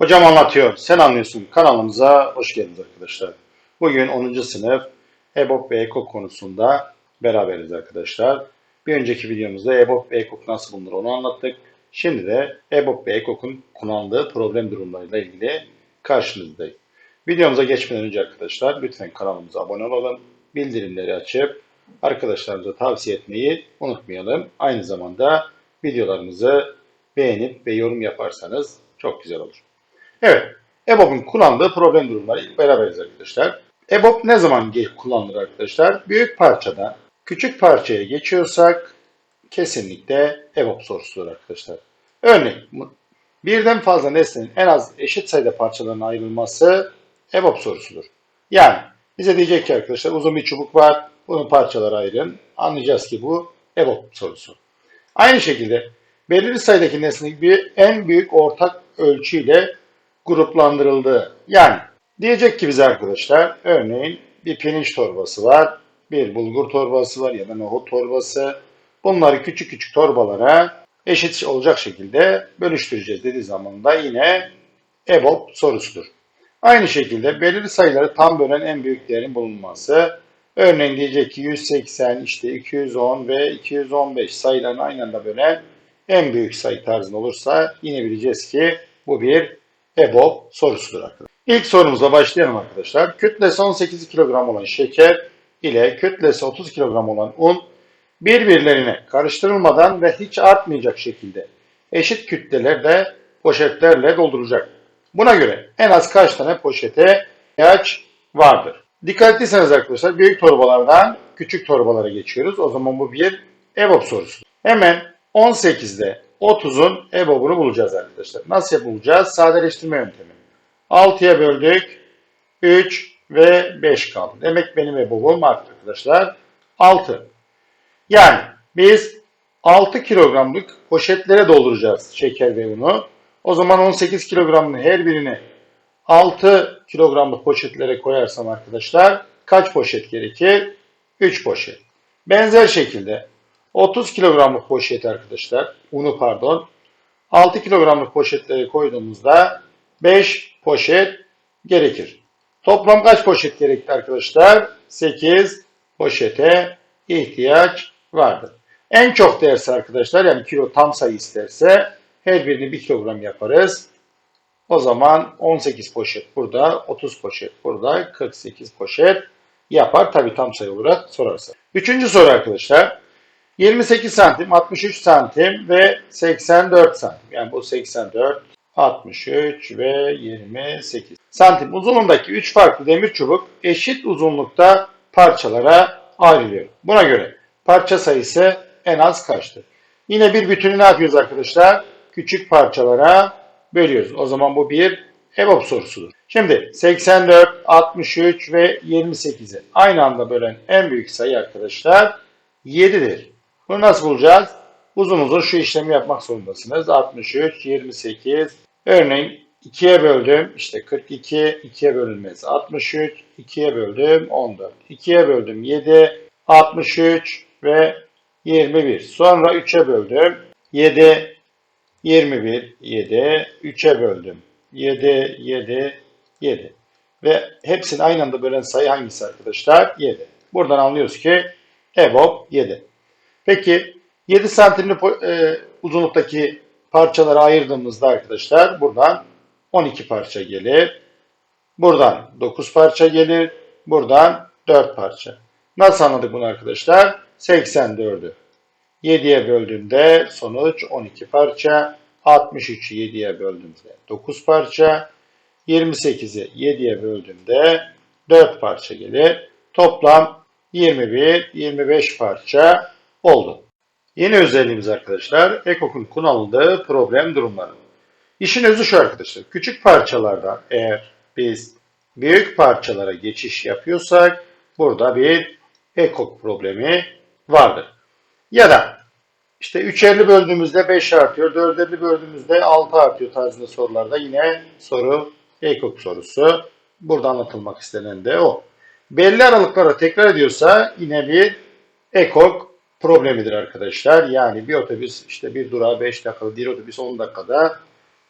Hocam anlatıyor, sen anlıyorsun. Kanalımıza hoş geldiniz arkadaşlar. Bugün 10. sınıf EBOB ve EKOK konusunda beraberiz arkadaşlar. Bir önceki videomuzda EBOB ve EKOK nasıl bulunur onu anlattık. Şimdi de EBOB ve EKOK'un kullandığı problem durumlarıyla ilgili karşınızdayım. Videomuza geçmeden önce arkadaşlar lütfen kanalımıza abone olalım. Bildirimleri açıp arkadaşlarımıza tavsiye etmeyi unutmayalım. Aynı zamanda videolarımızı beğenip ve yorum yaparsanız çok güzel olur. Evet, EBOB'un kullandığı problem durumları ilk beraberiz arkadaşlar. EBOB ne zaman kullanılır arkadaşlar? Büyük parçadan küçük parçaya geçiyorsak kesinlikle EBOB sorusudur arkadaşlar. Örneğin birden fazla nesnenin en az eşit sayıda parçalarına ayrılması EBOB sorusudur. Yani bize diyecek ki arkadaşlar uzun bir çubuk var, bunu parçalara ayırın. Anlayacağız ki bu EBOB sorusu. Aynı şekilde belirli sayıdaki nesnenin bir en büyük ortak ölçüyle gruplandırıldığı. Yani diyecek ki bize arkadaşlar örneğin bir pirinç torbası var, bir bulgur torbası var ya da nohut torbası. Bunları küçük küçük torbalara eşit olacak şekilde bölüştüreceğiz dediği zaman da yine EBOB sorusudur. Aynı şekilde belirli sayıları tam bölen en büyük değerin bulunması. Örneğin diyecek ki 180, işte 210 ve 215 sayılarını aynı anda bölen en büyük sayı tarzında olursa yine bileceğiz ki bu bir EBOB sorusudur arkadaşlar. İlk sorumuza başlayalım arkadaşlar. Kütlesi 18 kilogram olan şeker ile kütlesi 30 kilogram olan un birbirlerine karıştırılmadan ve hiç artmayacak şekilde eşit kütlelerde poşetlerle dolduracak. Buna göre en az kaç tane poşete ihtiyaç vardır? Dikkatliyseniz arkadaşlar büyük torbalardan küçük torbalara geçiyoruz. O zaman bu bir EBOB sorusu. Hemen 18'de 30'un EBOB'unu bulacağız arkadaşlar. Nasıl bulacağız? Sadeleştirme yöntemi. 6'ya böldük. 3 ve 5 kaldı. Demek benim EBOB'um arttı arkadaşlar. 6. Yani biz 6 kilogramlık poşetlere dolduracağız şeker ve unu. O zaman 18 kilogramın her birini 6 kilogramlık poşetlere koyarsam arkadaşlar kaç poşet gerekir? 3 poşet. Benzer şekilde 30 kilogramlık poşet arkadaşlar, unu pardon, 6 kilogramlık poşetlere koyduğumuzda 5 poşet gerekir. Toplam kaç poşet gerekti arkadaşlar? 8 poşete ihtiyaç vardır. En çok derse arkadaşlar yani kilo tam sayı isterse her birini 1 kilogram yaparız. O zaman 18 poşet burada, 30 poşet burada, 48 poşet yapar. Tabi tam sayı olarak sorarsa. Üçüncü soru arkadaşlar. 28 santim, 63 santim ve 84 santim. Yani bu 84, 63 ve 28 santim uzunluğundaki 3 farklı demir çubuk eşit uzunlukta parçalara ayrılıyor. Buna göre parça sayısı en az kaçtır? Yine bir bütünü ne yapıyoruz arkadaşlar? Küçük parçalara bölüyoruz. O zaman bu bir EBOB sorusudur. Şimdi 84, 63 ve 28'i aynı anda bölen en büyük sayı arkadaşlar 7'dir. Bunu nasıl bulacağız? Uzun uzun şu işlemi yapmak zorundasınız. 63, 28. Örneğin 2'ye böldüm. İşte 42, 2'ye bölünmez. 63, 2'ye böldüm. 14. 2'ye böldüm. 7, 63 ve 21. Sonra 3'e böldüm. 7, 21, 7. 3'e böldüm. 7, 7, 7. Ve hepsini aynı anda bölen sayı hangisi arkadaşlar? 7. Buradan anlıyoruz ki EBOB 7. Peki 7 santimli e, uzunluktaki parçaları ayırdığımızda arkadaşlar buradan 12 parça gelir. Buradan 9 parça gelir. Buradan 4 parça. Nasıl anladık bunu arkadaşlar? 84'ü 7'ye böldüğümde sonuç 12 parça. 63'ü 7'ye böldüğümde 9 parça. 28'i 7'ye böldüğümde 4 parça gelir. Toplam 21-25 parça oldu. Yeni özelliğimiz arkadaşlar EKOK'un kullanıldığı problem durumları. İşin özü şu arkadaşlar. Küçük parçalardan eğer biz büyük parçalara geçiş yapıyorsak burada bir EKOK problemi vardır. Ya da işte 3'erli böldüğümüzde 5 artıyor, 4'erli böldüğümüzde 6 artıyor tarzında sorularda yine soru EKOK sorusu. Burada anlatılmak istenen de o. Belli aralıklara tekrar ediyorsa yine bir EKOK problemidir arkadaşlar. Yani bir otobüs işte bir durağa 5 dakikada, bir otobüs 10 dakikada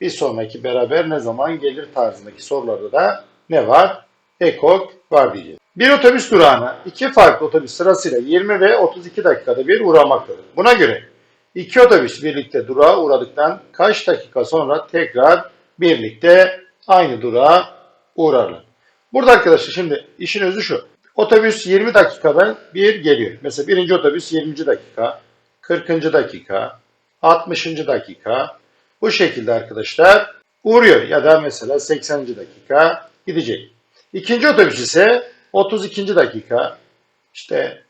bir sonraki beraber ne zaman gelir tarzındaki sorularda da ne var? Ekok var diyeceğiz. Bir otobüs durağına iki farklı otobüs sırasıyla 20 ve 32 dakikada bir uğramaktadır. Buna göre iki otobüs birlikte durağa uğradıktan kaç dakika sonra tekrar birlikte aynı durağa uğrarlar. Burada arkadaşlar şimdi işin özü şu. Otobüs 20 dakikada bir geliyor. Mesela birinci otobüs 20. dakika, 40. dakika, 60. dakika. Bu şekilde arkadaşlar uğruyor ya da mesela 80. dakika gidecek. İkinci otobüs ise 32. dakika, işte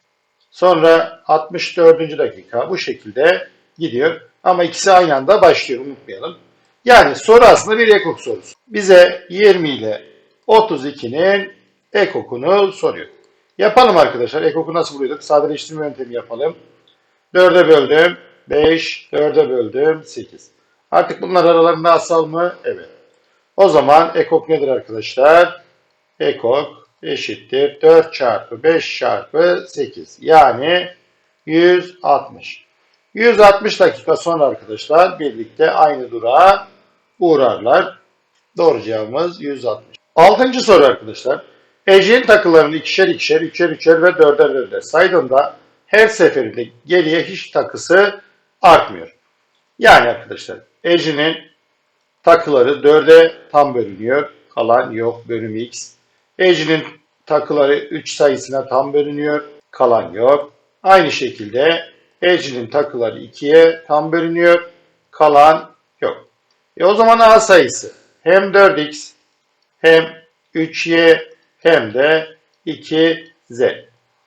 sonra 64. dakika bu şekilde gidiyor. Ama ikisi aynı anda başlıyor unutmayalım. Yani soru aslında bir ekok sorusu. Bize 20 ile 32'nin ekokunu soruyor. Yapalım arkadaşlar. Ekoku nasıl buluyorduk? Sadeleştirme yöntemi yapalım. 4'e böldüm 5, 4'e böldüm 8. Artık bunlar aralarında asal mı? Evet. O zaman ekok nedir arkadaşlar? Ekok eşittir 4 çarpı 5 çarpı 8. Yani 160. 160 dakika sonra arkadaşlar birlikte aynı durağa uğrarlar. Doğru cevabımız 160. Altıncı soru arkadaşlar. Ece'nin takılarını ikişer ikişer, üçer üçer ve dörder dörder saydığında her seferinde geriye hiç takısı artmıyor. Yani arkadaşlar Ece'nin takıları dörde tam bölünüyor. Kalan yok. Bölüm x. Ece'nin takıları 3 sayısına tam bölünüyor. Kalan yok. Aynı şekilde Ece'nin takıları 2'ye tam bölünüyor. Kalan yok. E o zaman A sayısı hem 4x hem 3y hem de 2z.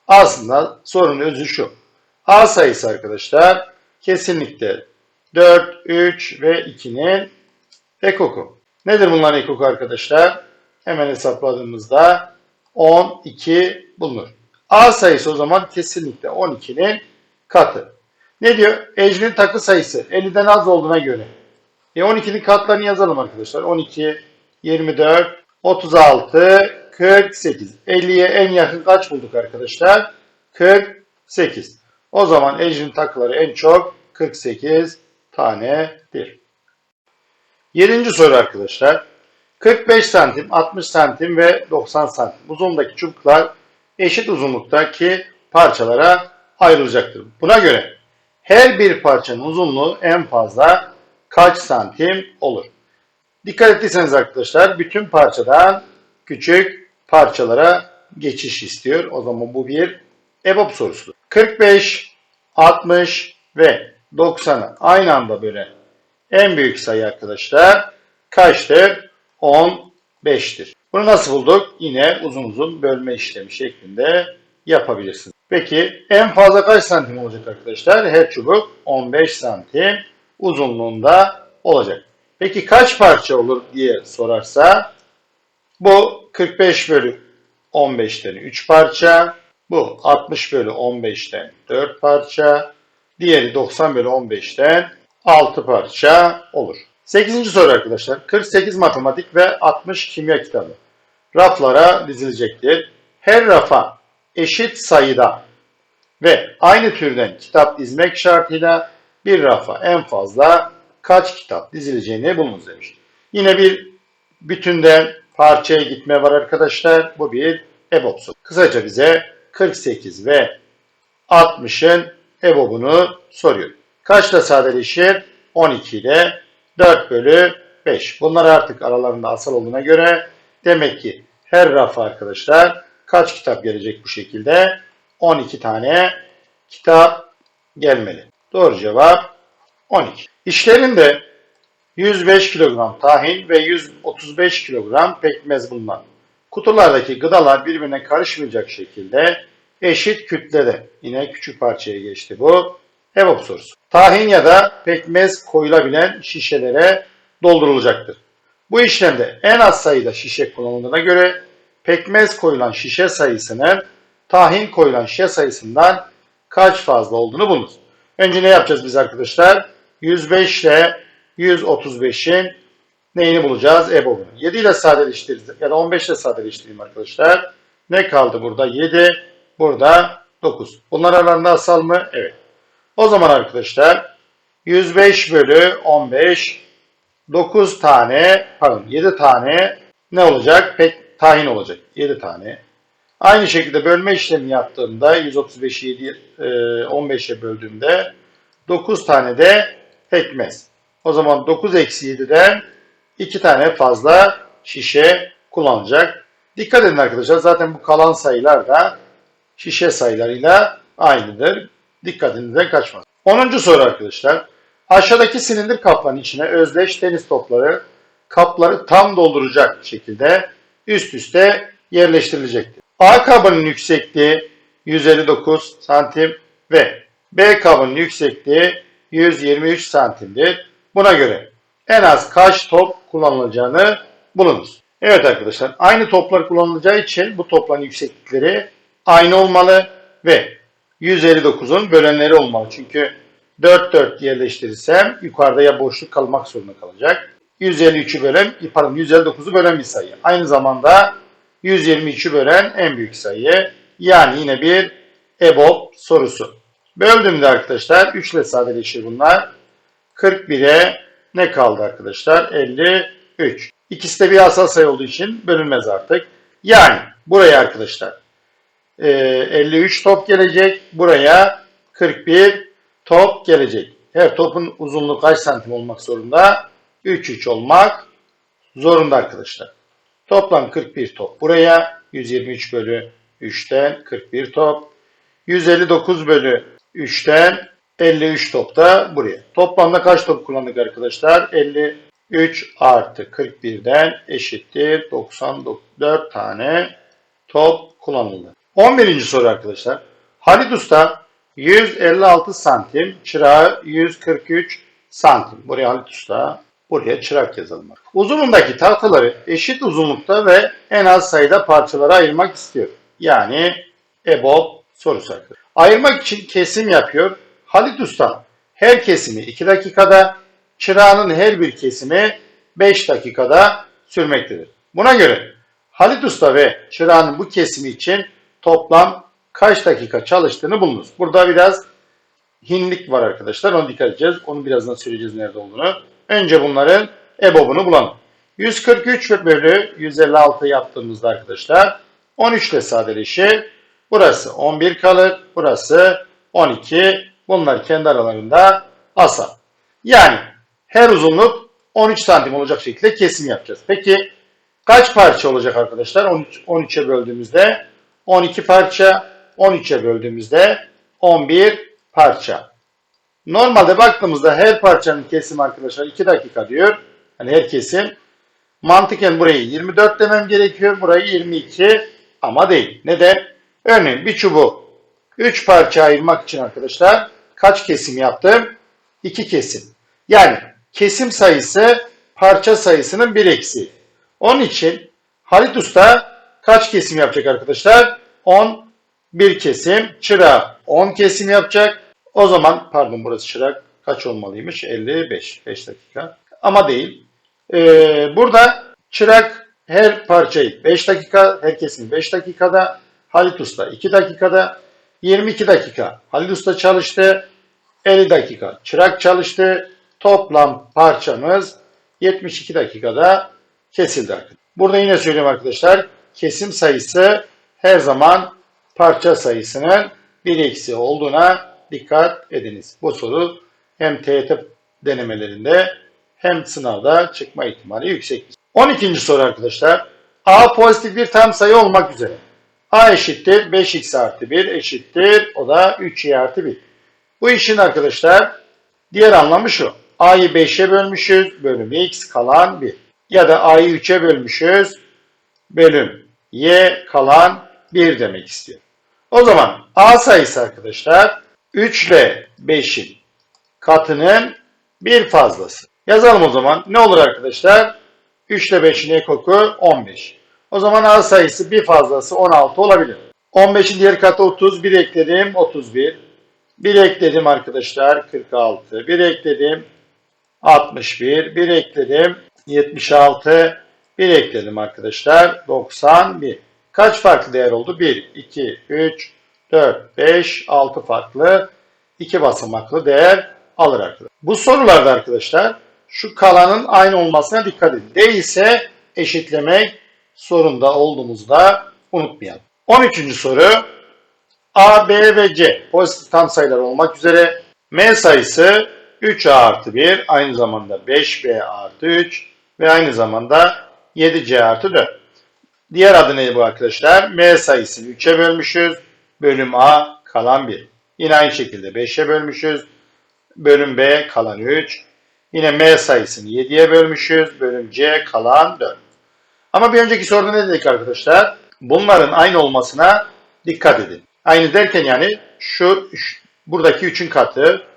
Aslında sorunun özü şu. A sayısı arkadaşlar kesinlikle 4, 3 ve 2'nin ekoku. Nedir bunların ekoku arkadaşlar? Hemen hesapladığımızda 12 bulunur. A sayısı o zaman kesinlikle 12'nin katı. Ne diyor? Ecrin takı sayısı 50'den az olduğuna göre. E 12'nin katlarını yazalım arkadaşlar. 12, 24, 36, 48. 50'ye en yakın kaç bulduk arkadaşlar? 48. O zaman Ecrin takıları en çok 48 tanedir. Yedinci soru arkadaşlar. 45 santim, 60 santim ve 90 santim uzunluğundaki çubuklar eşit uzunluktaki parçalara ayrılacaktır. Buna göre her bir parçanın uzunluğu en fazla kaç santim olur? Dikkat ettiyseniz arkadaşlar bütün parçadan küçük parçalara geçiş istiyor. O zaman bu bir EBOB sorusu. 45, 60 ve 90'ı aynı anda bölen en büyük sayı arkadaşlar kaçtır? 15'tir. Bunu nasıl bulduk? Yine uzun uzun bölme işlemi şeklinde yapabilirsiniz. Peki en fazla kaç santim olacak arkadaşlar? Her çubuk 15 santim uzunluğunda olacak. Peki kaç parça olur diye sorarsa bu 45 bölü 15'ten 3 parça. Bu 60 bölü 15'ten 4 parça. Diğeri 90 bölü 15'ten 6 parça olur. 8. soru arkadaşlar. 48 matematik ve 60 kimya kitabı. Raflara dizilecektir. Her rafa eşit sayıda ve aynı türden kitap dizmek şartıyla bir rafa en fazla kaç kitap dizileceğini bulunuz demiş. Yine bir bütünden parçaya gitme var arkadaşlar. Bu bir EBOB soru. Kısaca bize 48 ve 60'ın EBOB'unu soruyor. Kaçla sadeleşir? 12 ile 4 bölü 5. Bunlar artık aralarında asal olduğuna göre demek ki her rafa arkadaşlar kaç kitap gelecek bu şekilde? 12 tane kitap gelmeli. Doğru cevap 12. İşlerinde 105 kilogram tahin ve 135 kilogram pekmez bulunan kutulardaki gıdalar birbirine karışmayacak şekilde eşit kütlede yine küçük parçaya geçti bu. EBOB sorusu. Tahin ya da pekmez koyulabilen şişelere doldurulacaktır. Bu işlemde en az sayıda şişe kullanıldığına göre pekmez koyulan şişe sayısının tahin koyulan şişe sayısından kaç fazla olduğunu bulunuz. Önce ne yapacağız biz arkadaşlar? 105 ile 135'in neyini bulacağız? EBOB'unu. 7 ile sadeleştiririz ya da 15 ile sadeleştireyim arkadaşlar. Ne kaldı burada? 7, burada 9. Bunlar aralarında asal mı? Evet. O zaman arkadaşlar 105 bölü 15 9 tane, pardon 7 tane ne olacak? Pek tahin olacak. 7 tane. Aynı şekilde bölme işlemi yaptığımda 135'i 7, e, 15'e böldüğümde 9 tane de pekmez. O zaman 9 eksi 7'den 2 tane fazla şişe kullanılacak. Dikkat edin arkadaşlar zaten bu kalan sayılar da şişe sayılarıyla aynıdır. Dikkatinizden kaçmaz. 10. soru arkadaşlar. Aşağıdaki silindir kapların içine özdeş tenis topları kapları tam dolduracak şekilde üst üste yerleştirilecektir. A kabının yüksekliği 159 santim ve B kabının yüksekliği 123 santimdir. Buna göre en az kaç top kullanılacağını bulunuz. Evet arkadaşlar aynı toplar kullanılacağı için bu topların yükseklikleri aynı olmalı ve 159'un bölenleri olmalı. Çünkü 4 4 yerleştirirsem yukarıda ya boşluk kalmak zorunda kalacak. 153'ü bölen, pardon 159'u bölen bir sayı. Aynı zamanda 123'ü bölen en büyük sayı. Yani yine bir EBOB sorusu. Böldüğümde arkadaşlar 3 ile sadeleşir bunlar. 41'e ne kaldı arkadaşlar? 53. İkisi de bir asal sayı olduğu için bölünmez artık. Yani buraya arkadaşlar e, 53 top gelecek. Buraya 41 top gelecek. Her topun uzunluğu kaç santim olmak zorunda? 3 3 olmak zorunda arkadaşlar. Toplam 41 top buraya. 123 bölü 3'ten 41 top. 159 bölü 3'ten 53 top da buraya. Toplamda kaç top kullandık arkadaşlar? 53 artı 41'den eşittir 94 tane top kullanıldı. 11. soru arkadaşlar. Halit Usta 156 santim, çırağı 143 santim. Buraya Halit Usta, buraya çırak yazalım. Uzunluğundaki tahtaları eşit uzunlukta ve en az sayıda parçalara ayırmak istiyor. Yani EBOB sorusu arkadaşlar. Ayırmak için kesim yapıyor. Halit Usta her kesimi 2 dakikada, çırağının her bir kesimi 5 dakikada sürmektedir. Buna göre Halit Usta ve çırağının bu kesimi için toplam kaç dakika çalıştığını bulunuz. Burada biraz hinlik var arkadaşlar. Onu dikkat edeceğiz. Onu birazdan söyleyeceğiz nerede olduğunu. Önce bunların EBOB'unu bulalım. 143 bölü 156 yaptığımızda arkadaşlar 13 ile sadeleşir. Burası 11 kalır. Burası 12. Bunlar kendi aralarında asal. Yani her uzunluk 13 santim olacak şekilde kesim yapacağız. Peki kaç parça olacak arkadaşlar? 13, 13'e böldüğümüzde 12 parça, 13'e böldüğümüzde 11 parça. Normalde baktığımızda her parçanın kesimi arkadaşlar 2 dakika diyor. Hani her kesim. Mantıken burayı 24 demem gerekiyor. Burayı 22 ama değil. Neden? Örneğin bir çubuğu 3 parça ayırmak için arkadaşlar kaç kesim yaptım? 2 kesim. Yani kesim sayısı parça sayısının bir eksiği. Onun için Halit Usta kaç kesim yapacak arkadaşlar? 10 bir kesim. Çırağı 10 kesim yapacak. O zaman pardon burası çırak kaç olmalıymış? 55. 5 dakika. Ama değil. Ee, burada çırak her parçayı 5 dakika, her kesimi 5 dakikada. Halit Usta 2 dakikada. 22 dakika Halit Usta çalıştı. 50 dakika çırak çalıştı. Toplam parçamız 72 dakikada kesildi. Burada yine söyleyeyim arkadaşlar. Kesim sayısı her zaman parça sayısının bir eksi olduğuna dikkat ediniz. Bu soru hem TET denemelerinde hem sınavda çıkma ihtimali yüksek. 12. soru arkadaşlar. A pozitif bir tam sayı olmak üzere. A eşittir 5x artı 1 eşittir o da 3y artı 1. Bu işin arkadaşlar diğer anlamı şu. A'yı 5'e bölmüşüz bölüm x kalan 1. Ya da A'yı 3'e bölmüşüz bölüm y kalan 1 demek istiyor. O zaman A sayısı arkadaşlar 3 ile 5'in katının bir fazlası. Yazalım o zaman. Ne olur arkadaşlar? 3 ile 5'in ekoku 15. O zaman A sayısı bir fazlası 16 olabilir. 15'in diğer katı 30. Bir ekledim 31. Bir ekledim arkadaşlar 46. Bir ekledim 61. Bir ekledim 76. Bir ekledim arkadaşlar 91. Kaç farklı değer oldu? 1, 2, 3, 4, 5, 6 farklı iki basamaklı değer alır arkadaşlar. Bu sorularda arkadaşlar şu kalanın aynı olmasına dikkat edin. Değilse eşitlemek zorunda olduğumuzda unutmayalım. 13. soru A, B ve C pozitif tam sayılar olmak üzere M sayısı 3A artı 1 aynı zamanda 5B artı 3 ve aynı zamanda 7C artı 4. Diğer adı ne bu arkadaşlar? M sayısını 3'e bölmüşüz. Bölüm A kalan 1. Yine aynı şekilde 5'e bölmüşüz. Bölüm B kalan 3. Yine M sayısını 7'ye bölmüşüz. Bölüm C kalan 4. Ama bir önceki soruda ne dedik arkadaşlar? Bunların aynı olmasına dikkat edin. Aynı derken yani şu, buradaki 3'ün katı,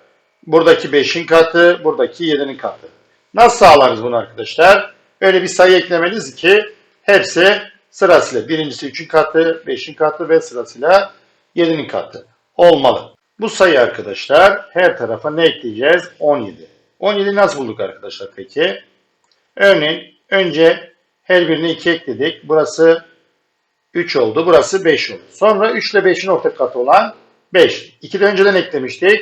buradaki 5'in katı, buradaki 7'nin katı. Nasıl sağlarız bunu arkadaşlar? Öyle bir sayı eklemeliyiz ki hepsi sırasıyla birincisi 3'ün katı, 5'in katı ve sırasıyla 7'nin katı olmalı. Bu sayı arkadaşlar her tarafa ne ekleyeceğiz? 17. 17 nasıl bulduk arkadaşlar peki? Örneğin önce her birine 2 ekledik. Burası 3 oldu. Burası 5 oldu. Sonra 3 ile 5'in ortak katı olan 5. 2 de önceden eklemiştik.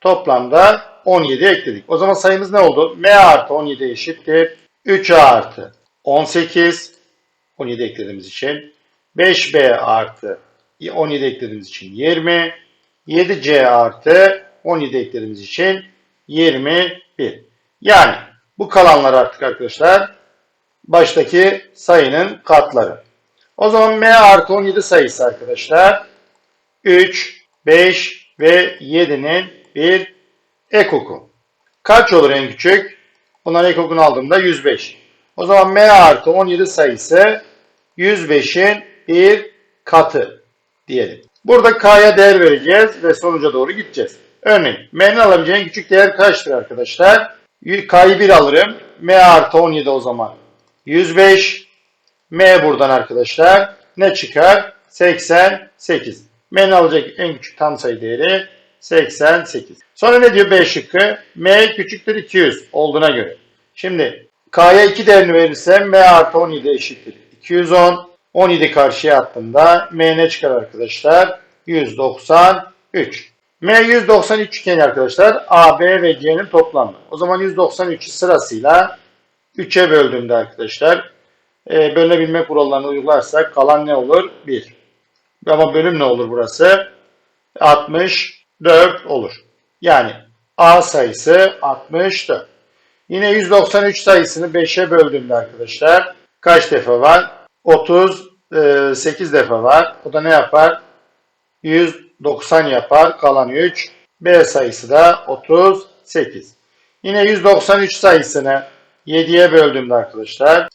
Toplamda 17 ekledik. O zaman sayımız ne oldu? M artı 17 eşittir. 3A artı 18. 17 eklediğimiz için. 5B artı 17 eklediğimiz için 20. 7C artı 17 eklediğimiz için 21. Yani bu kalanlar artık arkadaşlar baştaki sayının katları. O zaman M artı 17 sayısı arkadaşlar 3, 5 ve 7'nin bir ekoku. Kaç olur en küçük? Bunların ekokunu aldığımda 105. O zaman M artı 17 sayısı 105'in bir katı diyelim. Burada K'ya değer vereceğiz ve sonuca doğru gideceğiz. Örneğin M'nin alabileceğin küçük değer kaçtır arkadaşlar? K'yı 1 alırım. M artı 17 o zaman 105. M buradan arkadaşlar ne çıkar? 88. M'nin alacak en küçük tam sayı değeri 88. Sonra ne diyor B şıkkı? M küçüktür 200 olduğuna göre. Şimdi K'ya 2 değerini verirsem M artı 17 eşittir. 210. 17 karşıya attığımda M ne çıkar arkadaşlar? 193. M 193 iken arkadaşlar A, B ve C'nin toplamı. O zaman 193'ü sırasıyla 3'e böldüğümde arkadaşlar e, bölünebilme kurallarını uygularsak kalan ne olur? 1. Ama bölüm ne olur burası? 64 olur. Yani A sayısı 64. Yine 193 sayısını 5'e böldüğümde arkadaşlar kaç defa var? 38 defa var. O da ne yapar? 190 yapar. Kalan 3. B sayısı da 38. Yine 193 sayısını 7'ye böldüğümde arkadaşlar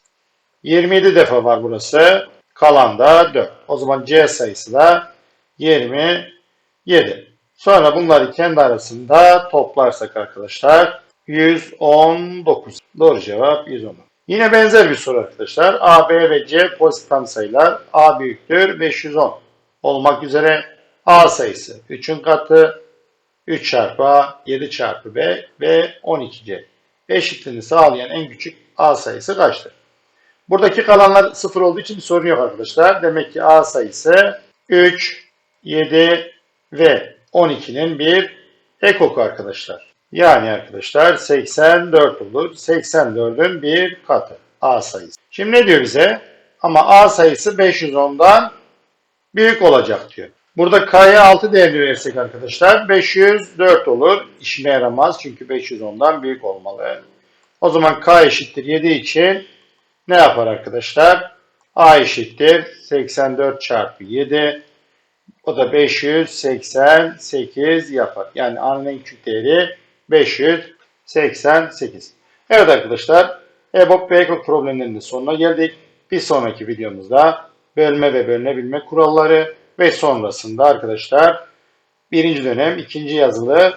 27 defa var burası. Kalan da 4. O zaman C sayısı da 27. Sonra bunları kendi arasında toplarsak arkadaşlar 119. Doğru cevap 119. Yine benzer bir soru arkadaşlar. A, B ve C pozitif tam sayılar. A büyüktür 510 olmak üzere A sayısı 3'ün katı 3 çarpı A, 7 çarpı B ve 12C. Eşitliğini sağlayan en küçük A sayısı kaçtır? Buradaki kalanlar 0 olduğu için bir sorun yok arkadaşlar. Demek ki A sayısı 3, 7 ve 12'nin bir ekoku arkadaşlar. Yani arkadaşlar 84 olur. 84'ün bir katı A sayısı. Şimdi ne diyor bize? Ama A sayısı 510'dan büyük olacak diyor. Burada K'ya 6 değerini verirsek arkadaşlar 504 olur. İşime yaramaz çünkü 510'dan büyük olmalı. O zaman K eşittir 7 için ne yapar arkadaşlar? A eşittir 84 çarpı 7. O da 588 yapar. Yani A'nın en küçük değeri 588. Evet arkadaşlar, EBOB ve EKOK problemlerinin sonuna geldik. Bir sonraki videomuzda bölme ve bölünebilme kuralları ve sonrasında arkadaşlar birinci dönem ikinci yazılı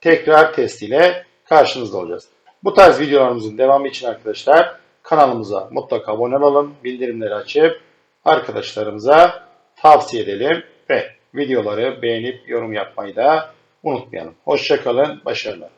tekrar test ile karşınızda olacağız. Bu tarz videolarımızın devamı için arkadaşlar kanalımıza mutlaka abone olalım, bildirimleri açıp arkadaşlarımıza tavsiye edelim ve videoları beğenip yorum yapmayı da unutmayalım. Hoşçakalın, başarılar.